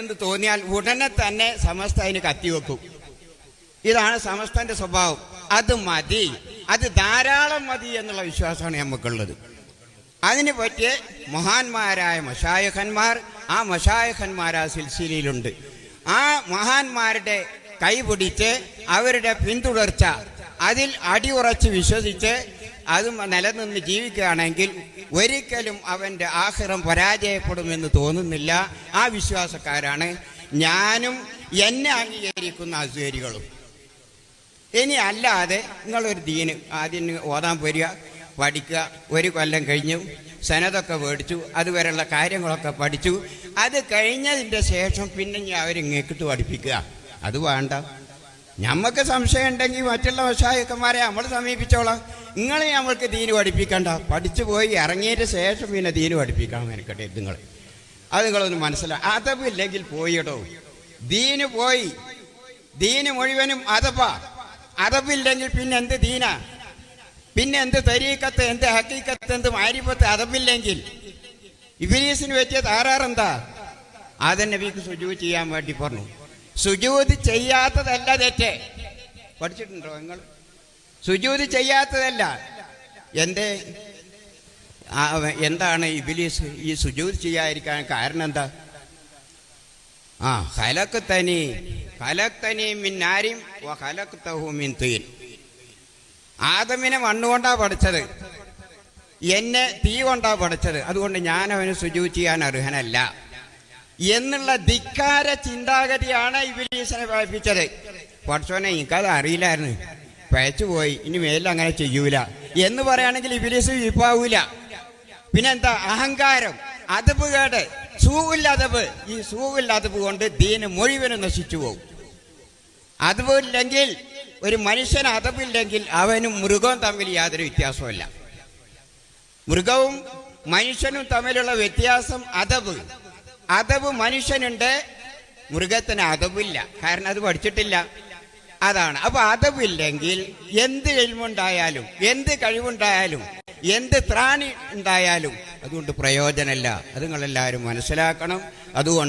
എന്ന് തോന്നിയാൽ ഉടനെ തന്നെ സമസ്ത അതിന് കത്തിവെക്കും ഇതാണ് സമസ്തന്റെ സ്വഭാവം. അത് മതി. അത് ധാരാളം മതി എന്നുള്ള വിശ്വാസമാണ് നമുക്കുള്ളത് അതിന് പറ്റിയ മഹാന്മാരായ മഷായഖന്മാർ ആ മഷായഖന്മാർ ആ സിൽസിലയിലുണ്ട്. ആ മഹാന്മാരുടെ കൈപിടിച്ച് അവരുടെ പിന്തുടർച്ച അതിൽ അടിയുറച്ച് വിശ്വസിച്ച് അത് നിലനിന്ന് ജീവിക്കുകയാണെങ്കിൽ ഒരിക്കലും അവന്റെ ആഹ്റം പരാജയപ്പെടുമെന്ന് തോന്നുന്നില്ല. ആ വിശ്വാസക്കാരാണ് ഞാനും എന്നെ അംഗീകരിക്കുന്ന അസുകരികളും ഇനി അല്ലാതെ നിങ്ങളൊരു ദീന് ആദ്യം ഓതാൻ വരിക പഠിക്കുക. ഒരു കൊല്ലം കഴിഞ്ഞു സനതൊക്കെ മേടിച്ചു അതുവരെയുള്ള കാര്യങ്ങളൊക്കെ പഠിച്ചു. അത് കഴിഞ്ഞതിന്റെ ശേഷം പിന്നെ ഞാൻ അവരിങ്ങേക്കിട്ട് പഠിപ്പിക്കുക അത് വേണ്ട. ഞമ്മക്ക് സംശയം ഉണ്ടെങ്കിൽ മറ്റുള്ള വശായക്കന്മാരെ നമ്മൾ സമീപിച്ചോളാം. നിങ്ങളെ നമ്മൾക്ക് ദീന് പഠിപ്പിക്കണ്ട. പഠിച്ചു പോയി ഇറങ്ങിയതിന് ശേഷം പിന്നെ ദീന് പഠിപ്പിക്കണം എനിക്കട്ടെ നിങ്ങൾ അത് നിങ്ങളൊന്ന് മനസ്സിലാക്കി അതപ്പ് ഇല്ലെങ്കിൽ പോയിടോ. ദീന് പോയി. ദീന് മുഴുവനും അതപ്പാ. അതപ്പില്ലെങ്കിൽ പിന്നെ എന്ത് ദീന? പിന്നെ എന്ത് തരീക്കത്ത് എന്ത് ഹക്കീക്കത്ത് എന്ത് മാരിപ്പത്ത് അതപ്പില്ലെങ്കിൽ ഇബിലീസിന് പറ്റിയ താറാറെന്താ ആദൻ നബിക്ക് സുജൂത് ചെയ്യാൻ വേണ്ടി പറഞ്ഞു. സുജൂത് ചെയ്യാത്തതല്ല തെറ്റ്. പഠിച്ചിട്ടുണ്ടോ നിങ്ങൾ? സുജൂത് ചെയ്യാത്തതല്ല. എന്റെ എന്താണ് ഇബിലീസ് ഈ സുജൂത് ചെയ്യാതിരിക്കാൻ കാരണം എന്താ? ആ ഹലക്കത്തനി ഹലക് തനി മിന്നാരിം വ ഹലക്തഹു മിൻ തീൻ. ആദമിനെ മണ്ണുകൊണ്ടാ പഠിച്ചത് എന്നെ തീ കൊണ്ടാ പഠിച്ചത് അതുകൊണ്ട് ഞാൻ അവന് സുജൂ ചെയ്യാൻ അർഹനല്ല. എന്നുള്ള ധിക്കാര ചിന്താഗതിയാണ് ഇബിലീസിനെ പഠിപ്പിച്ചത് പഠിച്ചോനെ എനിക്കത് അറിയില്ലായിരുന്നു. പഴച്ചു പോയി ഇനി മേലിൽ അങ്ങനെ ചെയ്യൂല. എന്ന് പറയുകയാണെങ്കിൽ ഇബിലീസ് വിപ്പാവൂല. പിന്നെന്താ? അഹങ്കാരം അതബ് കേട്. സൂവില്ല അതബ് ഈ സൂവില്ല അതബ് കൊണ്ട് ദീന് മുഴുവനും നശിച്ചു പോകും. അതുമില്ലെങ്കിൽ ഒരു മനുഷ്യൻ അതബില്ലെങ്കിൽ അവനും മൃഗവും തമ്മിൽ യാതൊരു വ്യത്യാസവുമില്ല. മൃഗവും മനുഷ്യനും തമ്മിലുള്ള വ്യത്യാസം അതബ്. അതബ് മനുഷ്യനുണ്ട് മൃഗത്തിന് അതവില്ല. കാരണം അത് പഠിച്ചിട്ടില്ല. അതാണ്. അപ്പൊ അതവില്ലെങ്കിൽ എന്ത് കഴിവുണ്ടായാലും എന്ത് കഴിവുണ്ടായാലും എന്ത് ത്രാണി ഉണ്ടായാലും അതുകൊണ്ട് പ്രയോജനമല്ല. അത് നിങ്ങളെല്ലാവരും മനസ്സിലാക്കണം. അതുകൊണ്ട്